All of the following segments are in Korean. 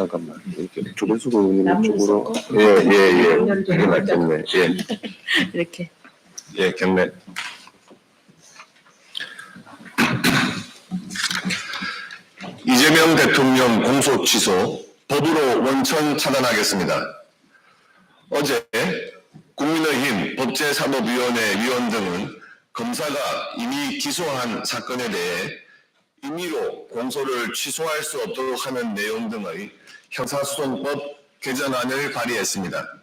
잠깐만. 이렇게 조근수근 의원님 쪽으로. 예예예. 이게 맞겠네. 예. 이렇게. 예, 경례. 이재명 대통령 공소 취소 법으로 원천 차단하겠습니다. 어제 국민의힘 법제사법위원회 위원 등은 검사가 이미 기소한 사건에 대해 임의로 공소를 취소할 수 없도록 하는 내용 등의 형사소송법 개정안을 발의했습니다.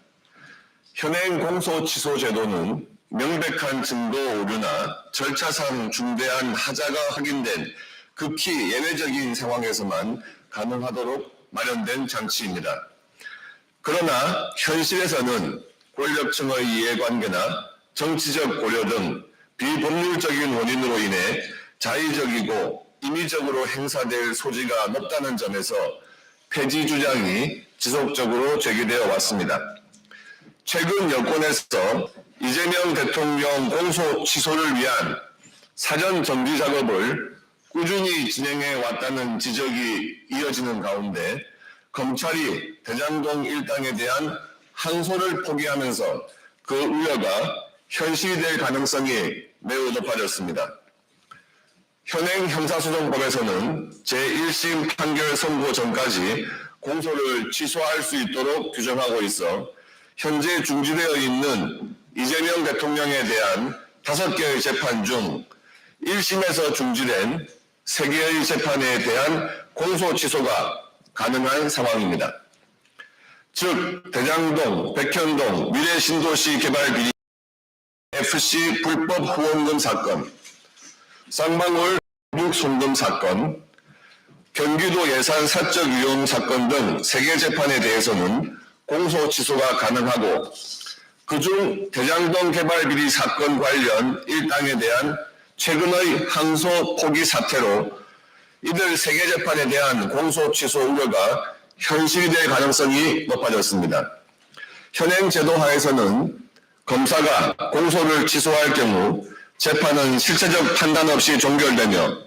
현행 공소 취소 제도는 명백한 증거 오류나 절차상 중대한 하자가 확인된 극히 예외적인 상황에서만 가능하도록 마련된 장치입니다. 그러나 현실에서는 권력층의 이해관계나 정치적 고려 등 비법률적인 원인으로 인해 자의적이고 임의적으로 행사될 소지가 높다는 점에서 폐지 주장이 지속적으로 제기되어 왔습니다. 최근 여권에서 이재명 대통령 공소 취소를 위한 사전 정비 작업을 꾸준히 진행해 왔다는 지적이 이어지는 가운데 검찰이 대장동 일당에 대한 항소를 포기하면서 그 우려가 현실이 될 가능성이 매우 높아졌습니다. 현행 형사소송법에서는 제1심 판결 선고 전까지 공소를 취소할 수 있도록 규정하고 있어 현재 중지되어 있는 이재명 대통령에 대한 다섯 개의 재판 중 1심에서 중지된 세 개의 재판에 대한 공소 취소가 가능한 상황입니다. 즉 대장동, 백현동, 미래신도시 개발 비리 FC 불법 후원금 사건, 쌍방울 북 송금 사건, 경기도 예산 사적 위험 사건 등 세 개 재판에 대해서는 공소 취소가 가능하고 그중 대장동 개발 비리 사건 관련 일당에 대한 최근의 항소 포기 사태로 이들 세 개 재판에 대한 공소 취소 우려가 현실이 될 가능성이 높아졌습니다. 현행 제도 하에서는 검사가 공소를 취소할 경우 재판은 실체적 판단 없이 종결되며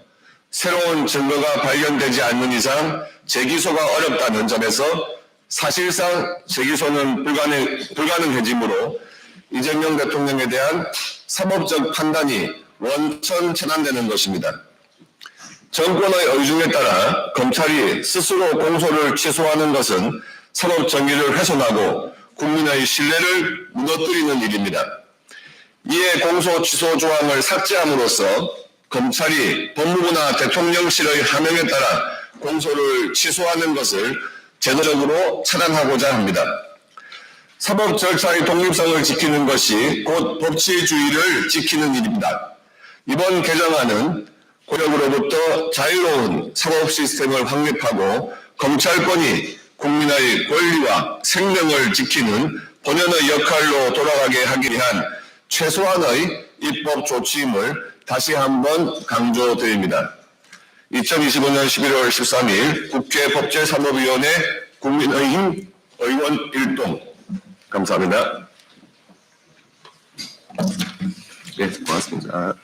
새로운 증거가 발견되지 않는 이상 재기소가 어렵다는 점에서 사실상 재기소는 불가능, 불가능해지므로 이재명 대통령에 대한 사법적 판단이 원천 차단되는 것입니다. 정권의 의중에 따라 검찰이 스스로 공소를 취소하는 것은 사법 정의를 훼손하고 국민의 신뢰를 무너뜨리는 일입니다. 이에 공소 취소 조항을 삭제함으로써 검찰이 법무부나 대통령실의 하명에 따라 공소를 취소하는 것을 제도적으로 차단하고자 합니다. 사법 절차의 독립성을 지키는 것이 곧 법치주의를 지키는 일입니다. 이번 개정안은 권력으로부터 자유로운 사법 시스템을 확립하고 검찰권이 국민의 권리와 생명을 지키는 본연의 역할로 돌아가게 하기 위한 최소한의 입법 조치임을 다시 한번 강조드립니다. 2025년 11월 13일 국회 법제사법위원회 국민의힘 의원 일동 감사합니다. 네, 고맙습니다.